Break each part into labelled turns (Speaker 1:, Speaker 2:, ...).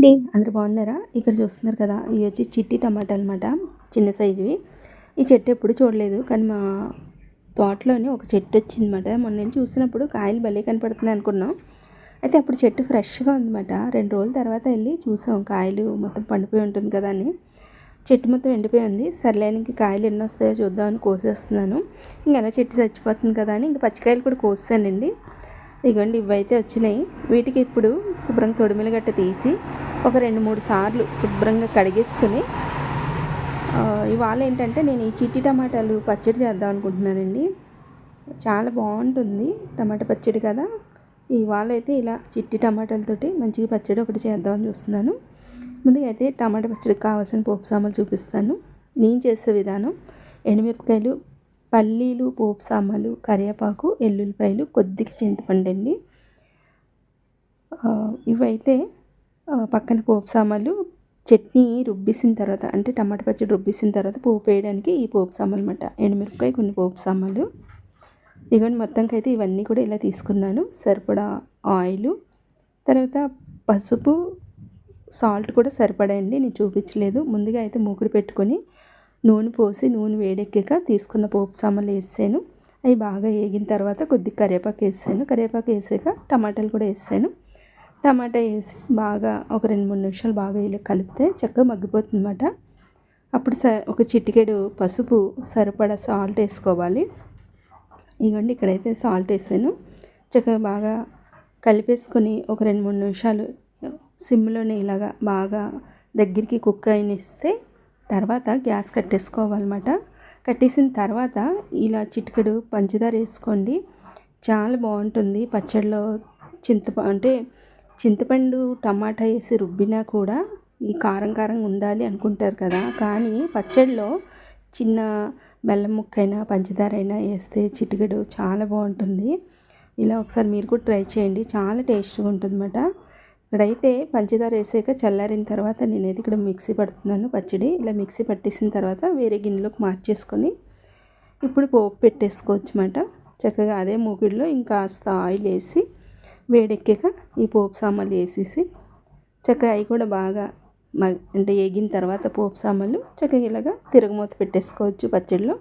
Speaker 1: అండి అందరు బాగున్నారా? ఇక్కడ చూస్తున్నారు కదా ఇవి వచ్చి చిట్టి టమాటా అనమాట చిన్న సైజువి ఈ చెట్టు ఎప్పుడు చూడలేదు కానీ మా తోటలోనే ఒక చెట్టు వచ్చిందన్నమాట. మొన్న నేను చూసినప్పుడు కాయలు భలే కనపడుతుంది అనుకున్నాం. అయితే అప్పుడు చెట్టు ఫ్రెష్గా ఉందన్నమాట. రెండు రోజుల తర్వాత వెళ్ళి చూసాం కాయలు మొత్తం పండిపోయి ఉంటుంది కదా అని. చెట్టు మొత్తం ఎండిపోయి ఉంది. సర్లేనికి కాయలు ఎన్ని వస్తాయో చూద్దామని కోసేస్తున్నాను. ఇంకా ఎలా చెట్టు చచ్చిపోతుంది కదా అని ఇంకా పచ్చికాయలు కూడా కోసానండి ఇగోండి ఇవైతే వచ్చినాయి. వీటికి ఇప్పుడు శుభ్రంగా తొడిమిల గట్ట తీసి ఒక రెండు మూడు సార్లు శుభ్రంగా కడిగేసుకుని ఇవాళ ఏంటంటే నేను ఈ చిట్టి టమాటాలు పచ్చడి చేద్దాం అనుకుంటున్నానండి. చాలా బాగుంటుంది టమాటా పచ్చడి కదా. ఇవాళ అయితే ఇలా చిట్టి టమాటాలతోటి మంచిగా పచ్చడి ఒకటి చేద్దామని చూస్తున్నాను. ముందుగా అయితే టమాటా పచ్చడికి కావాల్సిన పోపు సామాన్లు చూపిస్తాను. నేను చేసే విధానం ఎండుమిరపకాయలు పల్లీలు పోపు సామాన్లు కరివేపాకు ఎల్లుల్లిపాయలు కొద్దిగా చింతపండు అండి. ఇవైతే పక్కన పోపు సామాన్లు చట్నీ రుబ్బేసిన తర్వాత అంటే టమాటా పచ్చడి రుబ్బేసిన తర్వాత పోపు వేయడానికి ఈ పోపు సామాన్లు అనమాట ఎండుమిరపకాయ కొన్ని పోపు సామాన్లు. ఇవన్నీ మొత్తంకి అయితే ఇవన్నీ కూడా ఇలా తీసుకున్నాను. సరిపడా ఆయిల్. తర్వాత పసుపు సాల్ట్ కూడా సరిపడండి నేను చూపించలేదు. ముందుగా అయితే మూకుడు పెట్టుకొని నూనె పోసి నూనె వేడెక్కాక తీసుకున్న పోపు సామాన్లు వేసాను. అవి బాగా వేగిన తర్వాత కొద్దిగా కరివేపాకు వేసాను. కరివేపాకు వేసాక టమాటాలు కూడా వేసాను. టమాటా వేసి బాగా ఒక రెండు మూడు నిమిషాలు బాగా ఇలా కలిపితే చక్కగా మగ్గిపోతుందన్నమాట. అప్పుడు స ఒక చిటికెడు పసుపు సరిపడా సాల్ట్ వేసుకోవాలి. ఇవ్వండి ఇక్కడైతే సాల్ట్ వేసాను. చక్కగా బాగా కలిపేసుకొని ఒక రెండు మూడు నిమిషాలు సిమ్లోనే ఇలాగా బాగా దగ్గరికి కుక్ అయినిస్తే తర్వాత గ్యాస్ కట్టేసుకోవాలన్నమాట. కట్టేసిన తర్వాత ఇలా చిటికెడు పంచదార వేసుకోండి. చాలా బాగుంటుంది. పచ్చడిలో చింతప అంటే చింతపండు టమాటా వేసి రుబ్బినా కూడా ఈ కారం కారం ఉండాలి అనుకుంటారు కదా. కానీ పచ్చడిలో చిన్న బెల్లం ముక్కైనా పంచదార అయినా వేస్తే చిటికెడు చాలా బాగుంటుంది. ఇలా ఒకసారి మీరు కూడా ట్రై చేయండి. చాలా టేస్ట్గా ఉంటుందన్నమాట. ఇక్కడైతే పంచదార వేసాక చల్లారిన తర్వాత నేనైతే ఇక్కడ మిక్సీ పడుతున్నాను పచ్చడి. ఇలా మిక్సీ పట్టేసిన తర్వాత వేరే గిన్నెలోకి మార్చేసుకొని ఇప్పుడు పోపు పెట్టేసుకోవచ్చు అన్నమాట చక్కగా అదే మూగిడిలో ఇంకా కాస్త ఆయిల్ వేసి వేడెక్కాక ఈ పోపు సామాన్లు వేసేసి చక్కగా అవి కూడా బాగా అంటే వేగిన తర్వాత పోపు సామాన్లు చక్కగా ఇలాగా తిరగమూత పెట్టేసుకోవచ్చు పచ్చడిలో.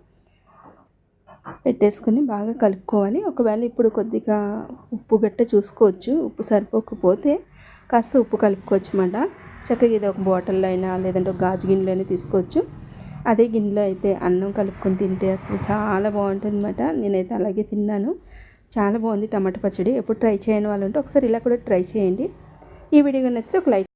Speaker 1: పెట్టేసుకొని బాగా కలుపుకోవాలి. ఒకవేళ ఇప్పుడు కొద్దిగా ఉప్పు గట్ట చూసుకోవచ్చు. ఉప్పు సరిపోకపోతే కాస్త ఉప్పు కలుపుకోవచ్చు అన్నమాట. చక్కగా ఇది ఒక బాటిల్లో అయినా లేదంటే ఒక గాజు గిన్నెలో అయినా తీసుకోవచ్చు. అదే గిన్నెలో అయితే అన్నం కలుపుకొని తింటే అసలు చాలా బాగుంటుంది అనమాట నేనైతే అలాగే తిన్నాను. చాలా బాగుంది టమాటా పచ్చడి. ఎప్పుడు ట్రై చేయని వాళ్ళు ఉంటే ఒకసారి ఇలా కూడా ట్రై చేయండి. ఈ వీడియో నచ్చితే ఒక లైక్